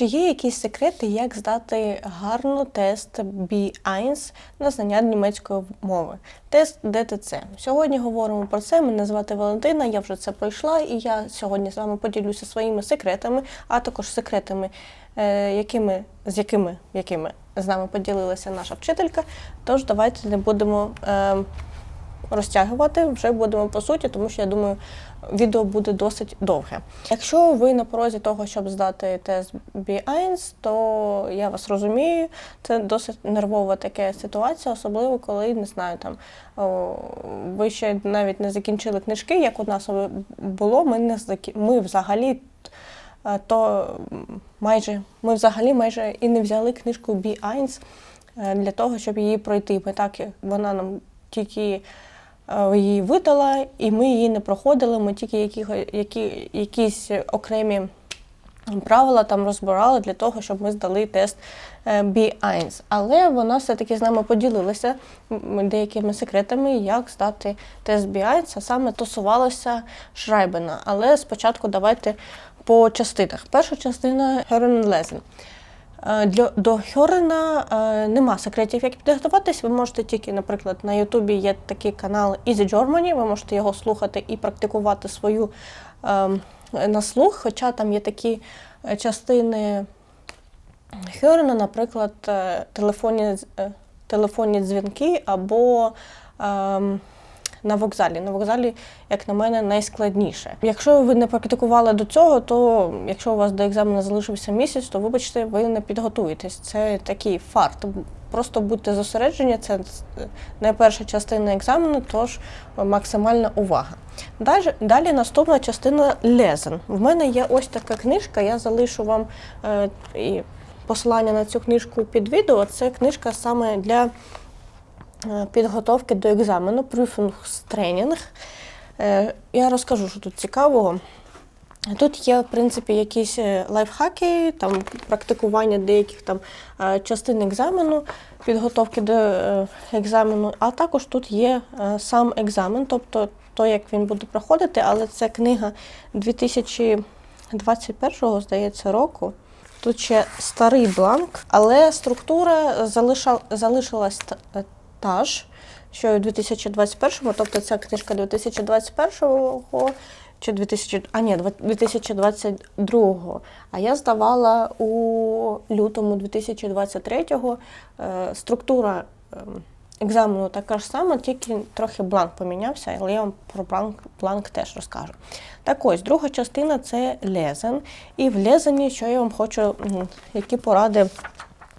Чи є якісь секрети, як здати гарно тест B1 на знання німецької мови? Тест ДТЦ. Сьогодні говоримо про це. Мене звати Валентина, я вже це пройшла, і я сьогодні з вами поділюся своїми секретами, а також секретами, е, якими, з якими, якими з нами поділилася наша вчителька. Тож давайте не будемо. Е, розтягувати вже будемо по суті, тому що я думаю, відео буде досить довге. Якщо ви на порозі того, щоб здати тест B1, то я вас розумію, це досить нервова така ситуація, особливо коли не знаю, там ви ще навіть не закінчили книжки, як у нас було. Ми не закі... ми взагалі. е, То майже ми взагалі майже і не взяли книжку B1 е, для того, щоб її пройти. Ми так вона нам тільки її видала, і ми її не проходили. Ми тільки які, які, якісь окремі правила там розбирали для того, щоб ми здали тест е, B1. Але вона все-таки з нами поділилася деякими секретами, як здати тест B1, а саме стосувалося Шрайбена. Але спочатку давайте по частинах. Перша частина Херен Лезен. Е, Для до Хьорена е, нема секретів, як підготуватись. Ви можете тільки, наприклад, на Ютубі є такий канал Easy Germany, ви можете його слухати і практикувати свою е, на слух, хоча там є такі е, частини Хьорена, наприклад, телефонні, телефонні дзвінки або ем, на вокзалі. На вокзалі, як на мене, найскладніше. Якщо ви не практикували до цього, то якщо у вас до екзамену залишився місяць, то вибачте, ви не підготуєтесь. Це такий фарт. Просто будьте зосереджені, це не перша частина екзамену, тож максимальна увага. Далі, далі наступна частина лезен. В мене є ось така книжка, я залишу вам е, посилання на цю книжку під відео. Це книжка саме для підготовки до екзамену, Prüfungstraining. Е, Я розкажу, що тут цікавого. Тут є, в принципі, якісь е, лайфхаки, там практикування деяких там е, частин екзамену, підготовки до е, екзамену, а також тут є е, сам екзамен, тобто то, як він буде проходити, але це книга 2021, здається, року. Тут ще старий бланк, але структура залишилась та, е, ж, що у 2021-му, тобто ця книжка 2021-го чи 2000, а ні, 2022. А я здавала у лютому 2023-го. Е, Структура ем, екзамену така ж сама, тільки трохи бланк помінявся, але я вам про бланк, бланк теж розкажу. Так ось, друга частина це лезен. І в лезені, що я вам хочу, які поради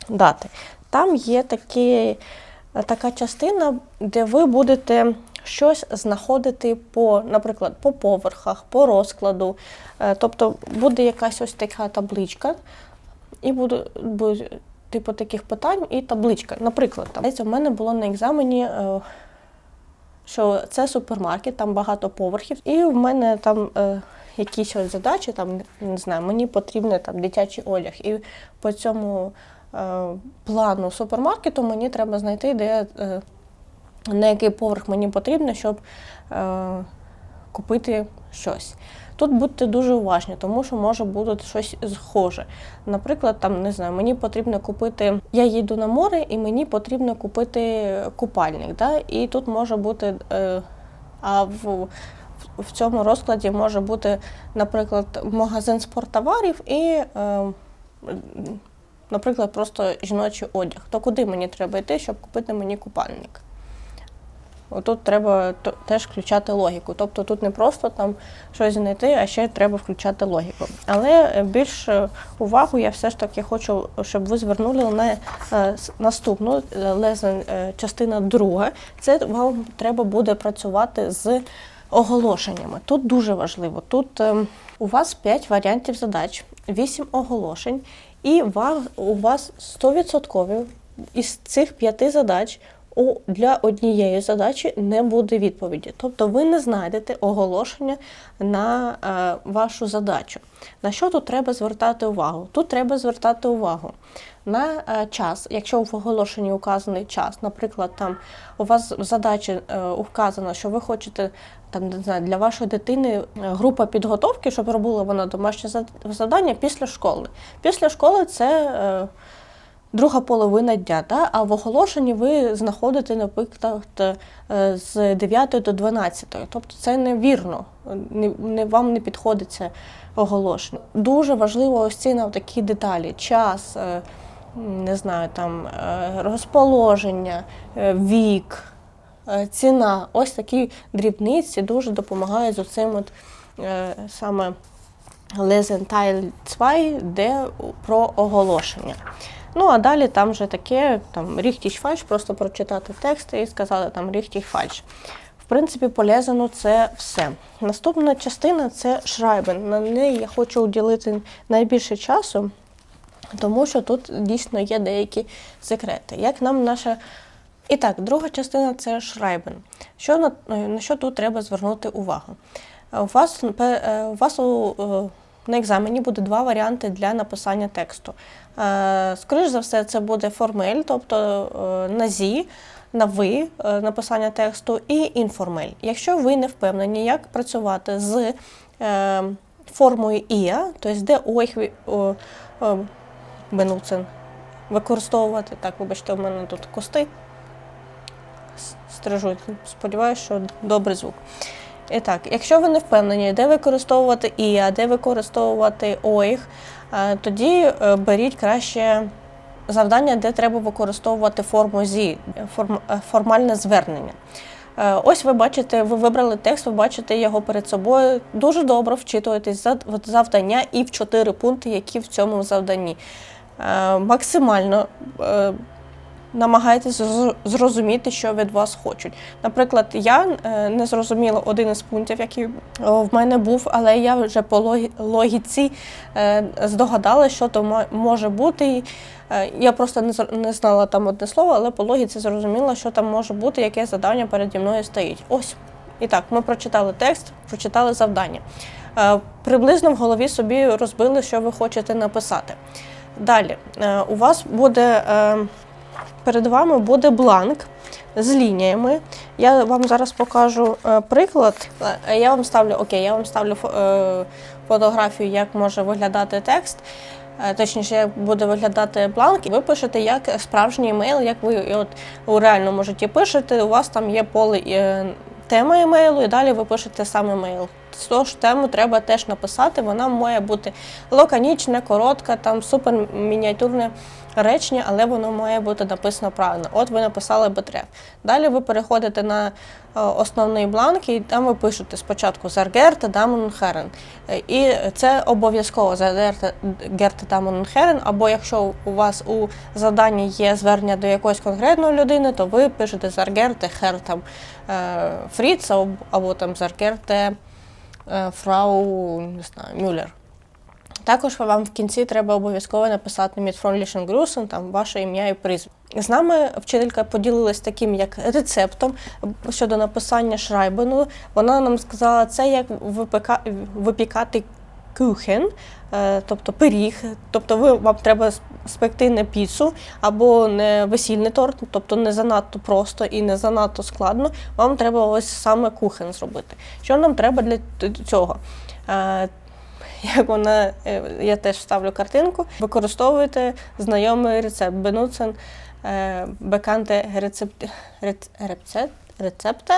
дати. Там є такі, така частина, де ви будете щось знаходити по, наприклад, по поверхах, по розкладу. Е, Тобто буде якась ось така табличка, і буде, буде типу таких питань і табличка. Наприклад, там у мене було на екзамені. е, Що це супермаркет, там багато поверхів, і в мене там е, якісь ось задачі, там не знаю, мені потрібен там дитячий одяг. І по цьому плану супермаркету мені треба знайти, де е, на який поверх мені потрібно, щоб е, купити щось. Тут будьте дуже уважні, тому що може бути щось схоже. Наприклад, там не знаю, мені потрібно купити. Я їду на море і мені потрібно купити купальник. Да? І тут може бути. Е, а в, в цьому розкладі може бути, наприклад, магазин спорттоварів і, е, наприклад, просто жіночий одяг. То куди мені треба йти, щоб купити мені купальник? Тут треба теж включати логіку. Тобто тут не просто там щось знайти, а ще треба включати логіку. Але е, більш е, увагу я все ж таки хочу, щоб ви звернули на е, наступну лезен, частина друга. Це вам треба буде працювати з оголошеннями. Тут дуже важливо. Тут ем, у вас 5 варіантів задач, 8 оголошень, і у вас 100% із цих п'яти задач для однієї задачі не буде відповіді. Тобто ви не знайдете оголошення на е, вашу задачу. На що тут треба звертати увагу? Тут треба звертати увагу на е, час, якщо в оголошенні указаний час, наприклад, там у вас в задачі е, вказано, що ви хочете там не знаю, для вашої дитини е, група підготовки, щоб робила вона домашнє завдання після школи. Після школи це е, друга половина дня, да? а в оголошенні ви знаходите, наприклад, е, з 9 до 12. Тобто це невірно, не, вам не підходить це оголошення. Дуже важливо ось ці на такі деталі: час, не знаю, там розположення, вік, ціна. Ось такі дрібниці дуже допомагають з оцим от е, саме Lesen 2, де про оголошення. Ну, а далі там вже таке, там richtig falsch, просто прочитати текст і сказати там richtig falsch. В принципі, полезно це все. Наступна частина це Schreiben. На неї я хочу уділити найбільше часу, тому що тут дійсно є деякі секрети. Як нам наша. І так, друга частина це Schreiben. Що на, на що тут треба звернути увагу? Е, У вас, е, у вас у, е, на екзамені буде два варіанти для написання тексту. Е, Скоріш за все, це буде формель, тобто е, на зі, на ви е, написання тексту, і інформель. Якщо ви не впевнені, як працювати з е, формою ІА, тобто де ойх ви- о, о, бенуцен використовувати. Так, вибачте, у мене тут кусти с- стрижуть. Сподіваюся, що добрий звук. І так, якщо ви не впевнені, де використовувати ІА, де використовувати ОІГ, е, тоді е, беріть краще завдання, де треба використовувати форму ЗІ, е, формальне звернення. Ось ви бачите, ви вибрали текст, ви бачите його перед собою. Дуже добре вчитуєтесь за завдання і в чотири пункти, які в цьому завданні. Максимально намагайтесь зро- зрозуміти, що від вас хочуть. Наприклад, я е, не зрозуміла один із пунктів, який в мене був, але я вже по логі- логіці е, здогадалася, що то може бути. Е, Я просто не знала там одне слово, але по логіці зрозуміла, що там може бути, яке завдання переді мною стоїть. Ось. І так, ми прочитали текст, прочитали завдання. Приблизно в голові собі розбили, що ви хочете написати. Далі, у вас буде перед вами буде бланк з лініями. Я вам зараз покажу е, приклад. Е, Я вам ставлю окей, я вам ставлю е, фотографію, як може виглядати текст. Точніше, як буде виглядати бланк, і ви пишете як справжній емейл, як ви от у реальному житті пишете. У вас там є поле тема емейлу, і далі ви пишете сам емейл. Тож тему треба теж написати. Вона має бути лаконічна, коротка, там супер мініатюрне речення, але воно має бути написано правильно. От ви написали betreff. Далі ви переходите на е, основний бланк, і там ви пишете спочатку Зергерте Дамон Херен. І це обов'язково Зергерте Дамон Херен, або якщо у вас у заданні є звернення до якоїсь конкретної людини, то ви пишете Зергерте Хертам е, Фріц або, там Зергерте е, Фрау не знаю, Мюллер. Також вам в кінці треба обов'язково написати Мітфронлішен Грюсен, там ваше ім'я і прізвище. З нами вчителька поділилась таким як рецептом щодо написання шрайбену. Вона нам сказала, це як випікати кюхен, е, тобто пиріг. Тобто ви, вам треба спекти не піцу або не весільний торт, тобто не занадто просто і не занадто складно. Вам треба ось саме кухен зробити. Що нам треба для цього? Е, як вона, е, я теж ставлю картинку, використовуєте знайомий рецепт. Бенуцен беканте рецепт, рецепт, рецепта.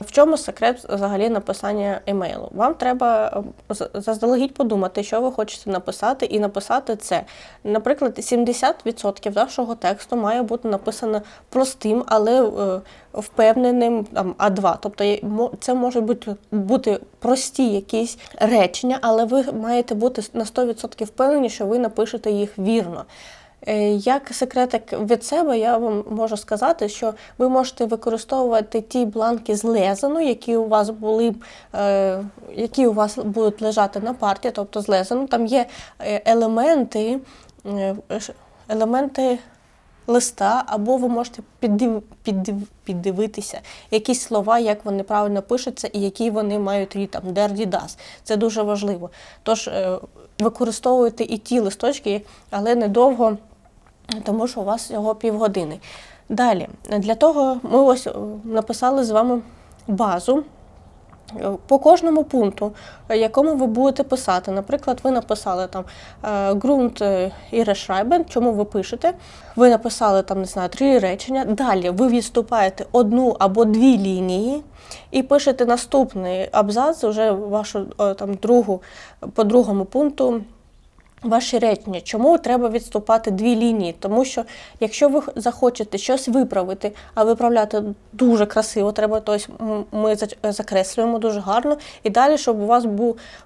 В чому секрет взагалі написання емейлу? Вам треба е, з- заздалегідь подумати, що ви хочете написати, і написати це. Наприклад, 70% вашого тексту має бути написано простим, але е, впевненим там, А2. Тобто це може бути, бути прості якісь речення, але ви маєте бути на 100% впевнені, що ви напишете їх вірно. Е, Як секретик від себе, я вам можу сказати, що ви можете використовувати ті бланки з лезену, які у вас були, е, які у вас будуть лежати на парті, тобто з лезену. Там є е, елементи, елементи листа, або ви можете піддив, піддив, піддивитися якісь слова, як вони правильно пишуться і які вони мають рід, там дерді дас. Це дуже важливо. Тож використовуйте і ті листочки, але недовго, тому що у вас всього півгодини. Далі, для того ми ось е, написали з вами базу. Е, По кожному пункту, е, якому ви будете писати, наприклад, ви написали там ґрунт Іре Шрайбен, чому ви пишете, ви написали там, не знаю, три речення. Далі ви відступаєте одну або дві лінії і пишете наступний абзац, вже вашу там другу по другому пункту. Ваші речення, чому треба відступати дві лінії? Тому що якщо ви захочете щось виправити, а виправляти дуже красиво, треба тобто ми закреслюємо дуже гарно, і далі, щоб у вас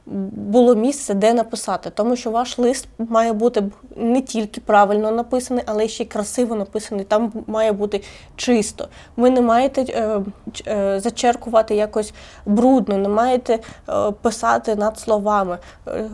було місце, де написати. Тому що ваш лист має бути не тільки правильно написаний, але ще й красиво написаний. Там має бути чисто. Ви не маєте е, е, зачеркувати якось брудно, не маєте е, писати над словами.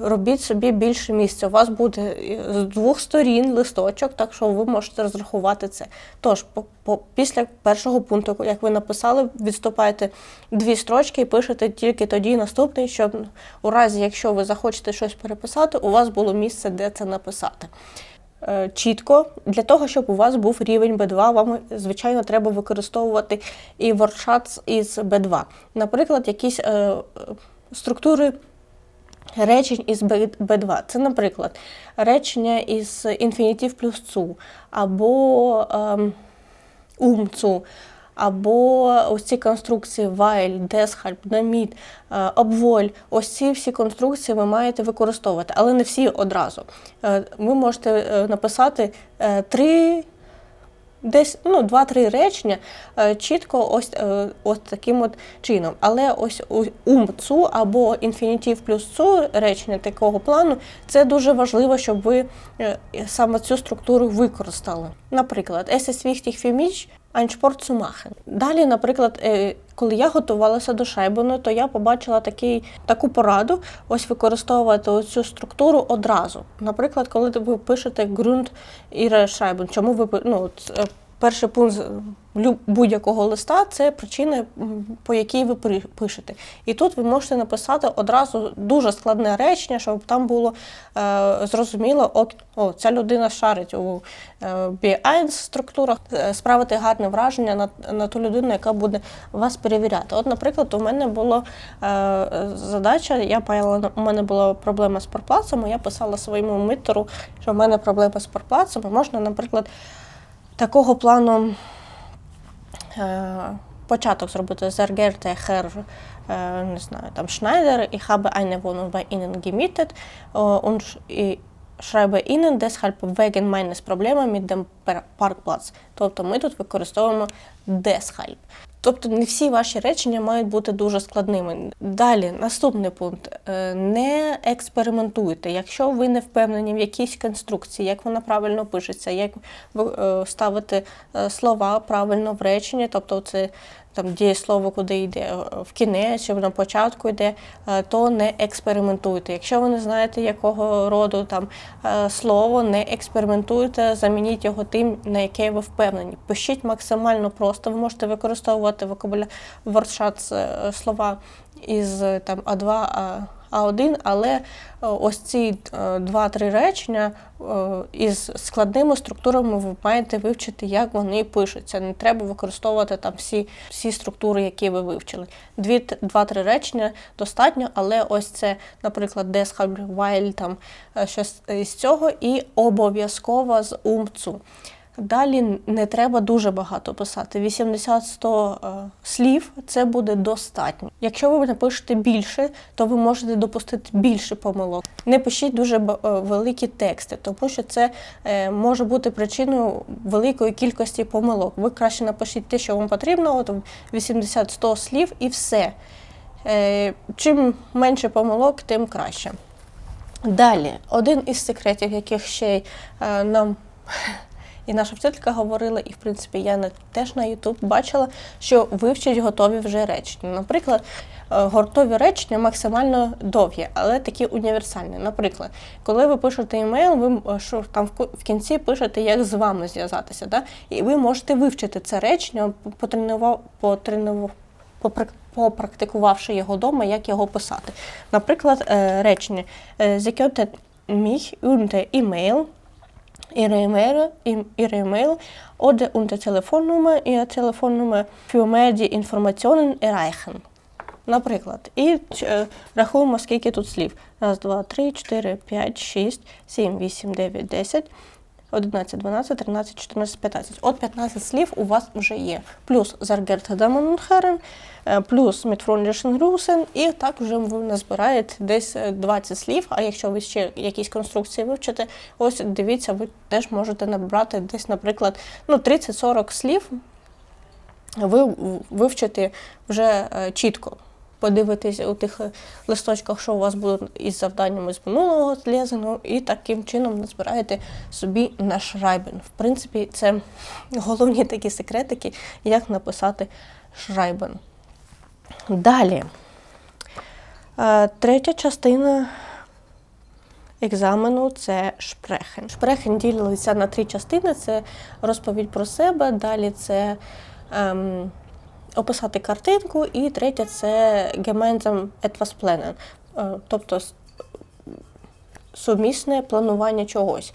Робіть собі більше місця у вас буде з двох сторін листочок, так що ви можете розрахувати це. Тож, по, по, після першого пункту, як ви написали, відступаєте дві строчки і пишете тільки тоді наступний, щоб у разі, якщо ви захочете щось переписати, у вас було місце, де це написати. Е, чітко, для того, щоб у вас був рівень B2, вам, звичайно, треба використовувати і WordChats із B2. Наприклад, якісь е, структури речень із B2. Це, наприклад, речення із інфінітив плюс цу, або ем, умцу, або ось ці конструкції while, deshalb, damit, обволь. Ось ці всі конструкції ви маєте використовувати, але не всі одразу. Е, ви можете е, написати е, три Десь ну, два-три речення е, чітко ось е, ось таким от чином. Але ось ум цу або інфінітів плюс цу речення такого плану це дуже важливо, щоб ви е, саме цю структуру використали. Наприклад, es ist wichtig für mich, ein Сумахен. Далі, наприклад, коли я готувалася до Шайбуну, то я побачила такий, таку пораду ось використовувати цю структуру одразу. Наприклад, коли ви пишете ґрунт Іре Шайбун, чому ви ну, перший пункт будь-якого листа це причини, по якій ви пишете. І тут ви можете написати одразу дуже складне речення, щоб там було е, зрозуміло, о, о, ця людина шарить у е, B1 структурах, е, справити гарне враження на на ту людину, яка буде вас перевіряти. От, наприклад, у мене була е, задача, я паяла, у мене була проблема з парплацем, я писала своєму митеру, що в мене проблема з парплацем, можна, наприклад такого плану е, початок зробити Sehr geehrte Herr, е, не знаю, там Schneider, ich habe eine Wohnung bei Ihnen gemietet und schreibe Ihnen deshalb wegen meines Problems mit dem Parkplatz. Тобто ми тут використовуємо deshalb. Тобто не всі ваші речення мають бути дуже складними. Далі, наступний пункт: е, не експериментуйте. Якщо ви не впевнені в якійсь конструкції, як вона правильно пишеться, як е, е, слова правильно в речення, тобто це там дієслово, куди йде в кінець, чи на початку йде, то не експериментуйте. Якщо ви не знаєте, якого роду там слово, не експериментуйте, замініть його тим, на яке ви впевнені. Пишіть максимально просто, ви можете використовувати вокабуляр е, слова із там А2, А1, але е, ось ці е, два-три речення із складними структурами ви маєте вивчити, як вони пишуться. Не треба використовувати там всі всі структури, які ви вивчили. Два-три речення достатньо, але ось це, наприклад, while, там щось із цього, і обов'язково з умцу. Далі не треба дуже багато писати. 80-100 е, слів це буде достатньо. Якщо ви напишете більше, то ви можете допустити більше помилок. Не пишіть дуже е, великі тексти, тому що це е, може бути причиною великої кількості помилок. Ви краще напишіть те, що вам потрібно, от 80-100 слів і все. Чим менше помилок, тим краще. Далі, один із секретів, яких ще нам і наша вчителька говорила, і в принципі я теж на YouTube бачила, що вивчать готові вже речення. Наприклад, е, готові речення максимально довгі, але такі універсальні. Наприклад, коли ви пишете емейл, ви е, що там в кінці пишете, як з вами зв'язатися. Да? І ви можете вивчити це речення, потренував, потренував, попрактикувавши його вдома, як його писати. Наприклad, е, речення «Sie mich unter ihre E-Mail, ihre E-Mail oder unter Telefonnummer, ihr Telefonnummer für mehr die Informationen erreichen. Наприклад, і е, рахуємо, скільки тут слів. Раз, два, три, чотири, п'ять, шість, сім, вісім, дев'ять, десять. 11, 12, 13, 14, 15. От 15 слів у вас вже є. Плюс Заргерт Дамонхерен, плюс Мітфронлішен Русен, і так вже ви назбираєте десь е, 20 слів. А якщо ви ще якісь конструкції вивчите, ось дивіться, ви теж можете набрати десь, наприклад, ну, 30-40 слів. Ви вивчите вже е, чітко. Подивитись у тих е, листочках, що у вас буде із завданнями з минулого лезену, і таким чином назбираєте собі на шрайбен. В принципі, це головні такі секретики, як написати шрайбен. Далі. Е, Третя частина екзамену це шпрехен. Шпрехен ділиться на три частини: це розповідь про себе, далі це. Ем, описати картинку, і третє це gemeinsam etwas planen, е, тобто сумісне планування чогось.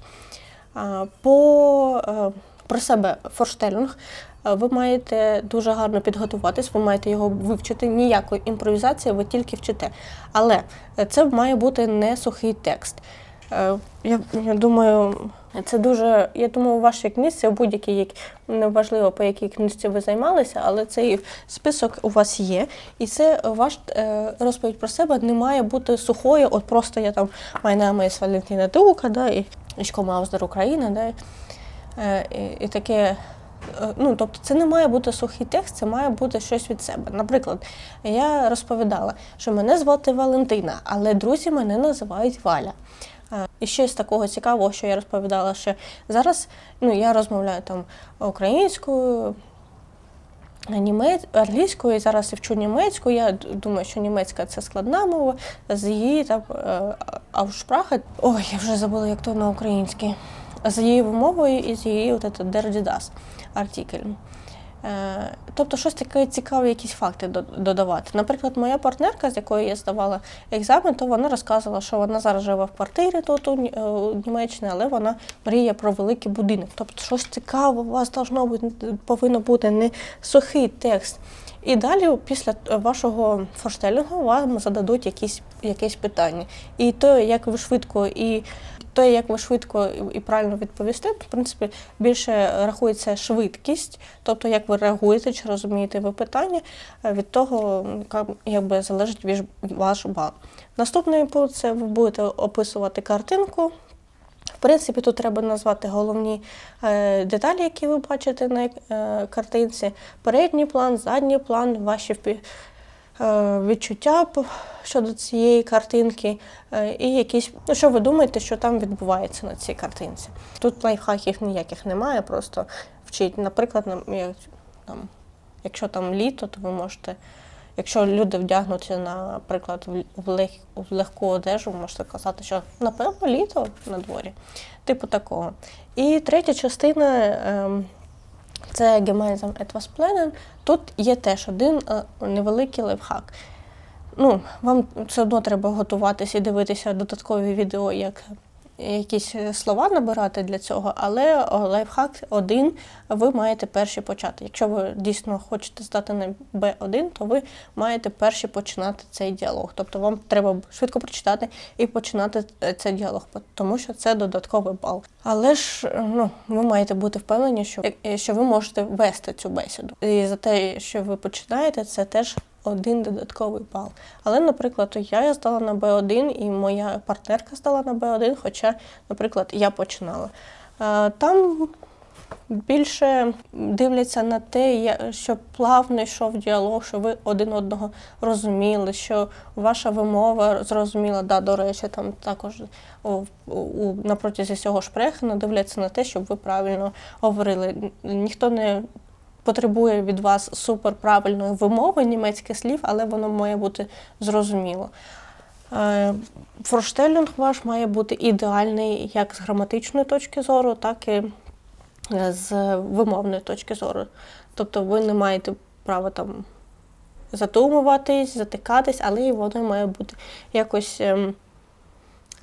По е, про себе форштелінг ви маєте дуже гарно підготуватись, ви маєте його вивчити. Ніякої імпровізації, ви тільки вчите. Але це має бути не сухий текст. Е, Я, я думаю, це дуже. Я думаю, у вашій книжці, у будь-якій, неважливо по якій книжці ви займалися, але цей список у вас є. І це ваш е, розповідь про себе не має бути сухою. От просто я там майна з Валентина Дука, да, і Ішко Маузер Україна, да, е, і, і таке. Ну, тобто це не має бути сухий текст, це має бути щось від себе. Наприклад, я розповідала, що мене звати Валентина, але друзі мене називають Валя. Е, І ще з такого цікавого, що я розповідала, що зараз ну, я розмовляю там українською, німець, англійською, і зараз я вчу німецьку. Я думаю, що німецька це складна мова, з її там е. Ой, я вже забула, як то на українській. З її вимовою і з її от це дердідас артиклем. Е, Тобто щось таке цікаве, якісь факти додавати. Наприклад, моя партнерка, з якою я здавала екзамен, то вона розказувала, що вона зараз живе в квартирі тут у е, Німеччині, але вона мріє про великий будинок. Тобто, щось цікаве у вас должно бути, повинно бути не сухий текст. І далі, після вашого форштелінгу, вам зададуть якісь, якесь питання. І то, як ви швидко і те, як ви швидко і правильно відповісти, в принципі, більше рахується швидкість, тобто як ви реагуєте, чи розумієте ви питання, е, від того якби залежить ваш бал. Наступний пункт це ви будете описувати картинку. В принципі, тут треба назвати головні е, деталі, які ви бачите на е, картинці. Передній план, задній план, ваші відчуття щодо цієї картинки, е, і якісь, ну що ви думаєте, що там відбувається на цій картинці. Тут лайфхаків ніяких немає, просто вчіть. Наприклад, там, якщо там літо, то ви можете. Якщо люди вдягнуті, наприклад, в- в, лег, в легку одежу, можете казати, що напевно літо на дворі. Типу такого. І третя частина ем, це Gemeinsam etwas planen. Тут є теж один е, невеликий лайфхак. Ну, вам все одно треба готуватися і дивитися додаткові відео, як якісь е, слова набирати для цього, але лайфхак один ви маєте перші почати. Якщо ви дійсно хочете здати на Б1, то ви маєте перші починати цей діалог. Тобто вам треба швидко прочитати і починати е, цей діалог, тому що це додатковий бал. Але ж е, ну, ви маєте бути впевнені, що, що ви можете вести цю бесіду. І за те, що ви починаєте, це теж один додатковий бал. Але, наприклад, я здала на Б1 і моя партнерка здала на Б1, хоча, наприклад, я починала. Е, Там більше дивляться на те, щоб плавно йшов діалог, що ви один одного розуміли, що ваша вимова зрозуміла. Да, до речі, там також на протязі цього шпрехену дивляться на те, щоб ви правильно говорили. Ніхто не потребує від вас суперправильної вимови німецьких слів, але воно має бути зрозуміло. Е, Форштелінг ваш має бути ідеальний як з граматичної точки зору, так і е, з вимовної точки зору. Тобто ви не маєте права там затумуватись, затикатись, але і воно має бути якось ем,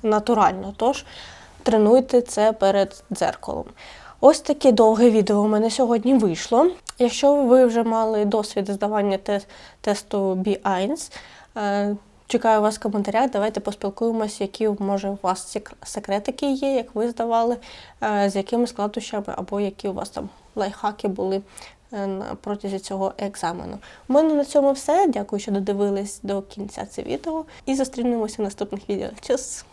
натурально. Тож тренуйте це перед дзеркалом. Ось таке довге відео у мене сьогодні вийшло. Якщо ви вже мали досвід здавання тесту B1, е, чекаю вас в коментарях. Давайте поспілкуємось, які може у вас секретики є, як ви здавали, е, з якими складнощами, або які у вас там лайфхаки були е, протязі цього екзамену. У мене на цьому все. Дякую, що додивились до кінця це відео. І зустрінемося в наступних відео. Чус!